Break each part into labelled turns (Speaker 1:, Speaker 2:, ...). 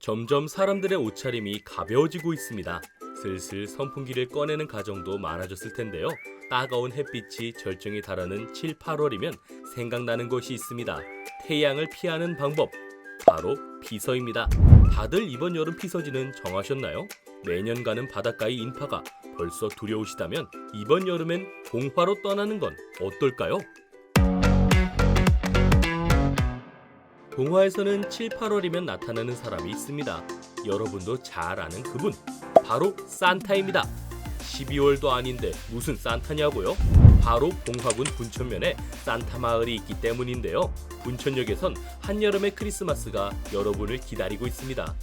Speaker 1: 점점 사람들의 옷차림이 가벼워지고 있습니다. 슬슬 선풍기를 꺼내는 가정도 많아졌을 텐데요. 따가운 햇빛이 절정에 달하는 7, 8월이면 생각나는 것이 있습니다. 태양을 피하는 방법. 바로 피서입니다. 다들 이번 여름 피서지는 정하셨나요? 매년 가는 바닷가의 인파가 벌써 두려우시다면 이번 여름엔 봉화로 떠나는 건 어떨까요? 동화에서는 7, 8월이면 나타나는 사람이 있습니다. 여러분도 잘 아는 그분. 바로 산타입니다. 12월도 아닌데 무슨 산타냐고요? 바로 봉화군 분천면에 산타 마을이 있기 때문인데요. 분천역에선 한여름의 크리스마스가 여러분을 기다리고 있습니다.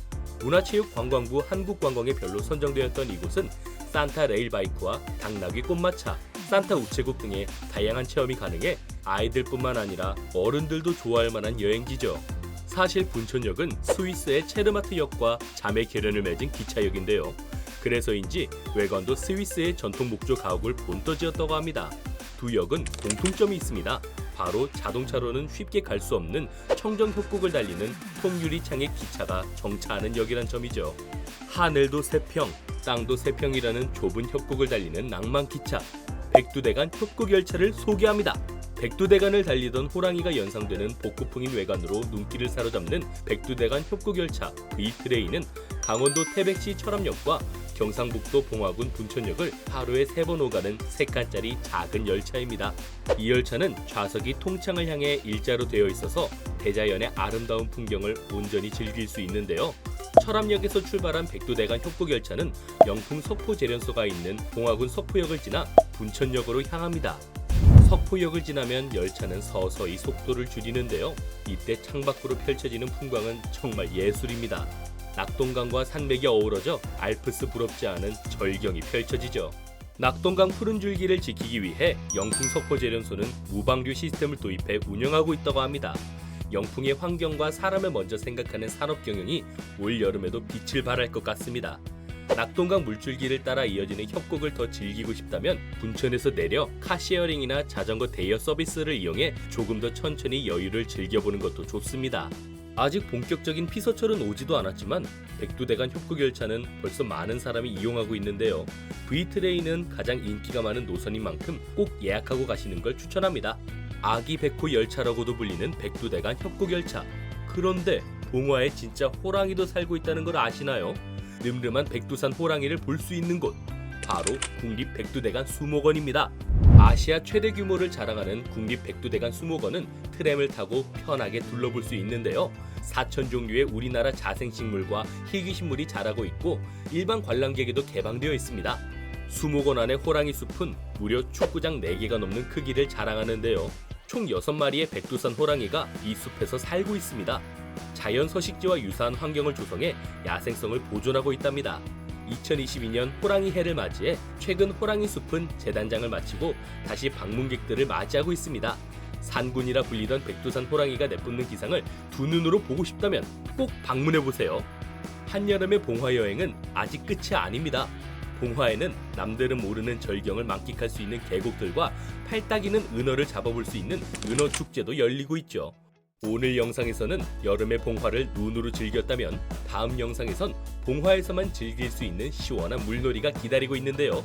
Speaker 1: 문화체육관광부 한국관광에 별로 선정되었던 이곳은 산타 레일바이크와 당나귀 꽃마차, 산타 우체국 등의 다양한 체험이 가능해 아이들뿐만 아니라 어른들도 좋아할 만한 여행지죠. 사실 분천역은 스위스의 체르마트역과 자매 계련을 맺은 기차역인데요. 그래서인지 외관도 스위스의 전통 목조 가옥을 본떠 지었다고 합니다. 두 역은 공통점이 있습니다. 바로 자동차로는 쉽게 갈 수 없는 청정 협곡을 달리는 통유리창의 기차가 정차하는 역이란 점이죠. 하늘도 세평, 땅도 세평이라는 좁은 협곡을 달리는 낭만 기차. 백두대간 협곡 열차를 소개합니다. 백두대간을 달리던 호랑이가 연상되는 복고풍인 외관으로 눈길을 사로잡는 백두대간 협곡 열차 V트레인은 강원도 태백시 철암역과 경상북도 봉화군 분천역을 하루에 세 번 오가는 세칸짜리 작은 열차입니다. 이 열차는 좌석이 통창을 향해 일자로 되어 있어서 대자연의 아름다운 풍경을 온전히 즐길 수 있는데요. 철암역에서 출발한 백두대간 협곡열차는 영풍 석포 재련소가 있는 봉화군 석포역을 지나 분천역으로 향합니다. 석포역을 지나면 열차는 서서히 속도를 줄이는데요. 이때 창밖으로 펼쳐지는 풍광은 정말 예술입니다. 낙동강과 산맥이 어우러져 알프스 부럽지 않은 절경이 펼쳐지죠. 낙동강 푸른 줄기를 지키기 위해 영풍 석포 재련소는 무방류 시스템을 도입해 운영하고 있다고 합니다. 영풍의 환경과 사람을 먼저 생각하는 산업 경영이 올 여름에도 빛을 발할 것 같습니다. 낙동강 물줄기를 따라 이어지는 협곡을 더 즐기고 싶다면 분천에서 내려 카시어링이나 자전거 대여 서비스를 이용해 조금 더 천천히 여유를 즐겨보는 것도 좋습니다. 아직 본격적인 피서철은 오지도 않았지만 백두대간 협곡 열차는 벌써 많은 사람이 이용하고 있는데요. V트레인은 가장 인기가 많은 노선인 만큼 꼭 예약하고 가시는 걸 추천합니다. 아기 백호 열차라고도 불리는 백두대간 협곡 열차. 그런데 봉화에 진짜 호랑이도 살고 있다는 걸 아시나요? 늠름한 백두산 호랑이를 볼 수 있는 곳 바로 국립 백두대간 수목원입니다. 아시아 최대 규모를 자랑하는 국립 백두대간 수목원은 트램을 타고 편하게 둘러볼 수 있는데요. 4천 종류의 우리나라 자생식물과 희귀식물이 자라고 있고 일반 관람객에도 개방되어 있습니다. 수목원 안의 호랑이 숲은 무려 축구장 4개가 넘는 크기를 자랑하는데요. 총 6마리의 백두산 호랑이가 이 숲에서 살고 있습니다. 자연 서식지와 유사한 환경을 조성해 야생성을 보존하고 있답니다. 2022년 호랑이 해를 맞이해 최근 호랑이 숲은 재단장을 마치고 다시 방문객들을 맞이하고 있습니다. 산군이라 불리던 백두산 호랑이가 내뿜는 기상을 두 눈으로 보고 싶다면 꼭 방문해 보세요. 한여름의 봉화 여행은 아직 끝이 아닙니다. 봉화에는 남들은 모르는 절경을 만끽할 수 있는 계곡들과 팔딱이는 은어를 잡아볼 수 있는 은어 축제도 열리고 있죠. 오늘 영상에서는 여름의 봉화를 눈으로 즐겼다면 다음 영상에선 봉화에서만 즐길 수 있는 시원한 물놀이가 기다리고 있는데요.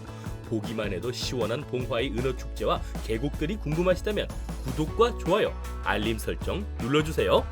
Speaker 1: 보기만 해도 시원한 봉화의 은어 축제와 계곡들이 궁금하시다면 구독과 좋아요, 알림 설정 눌러주세요.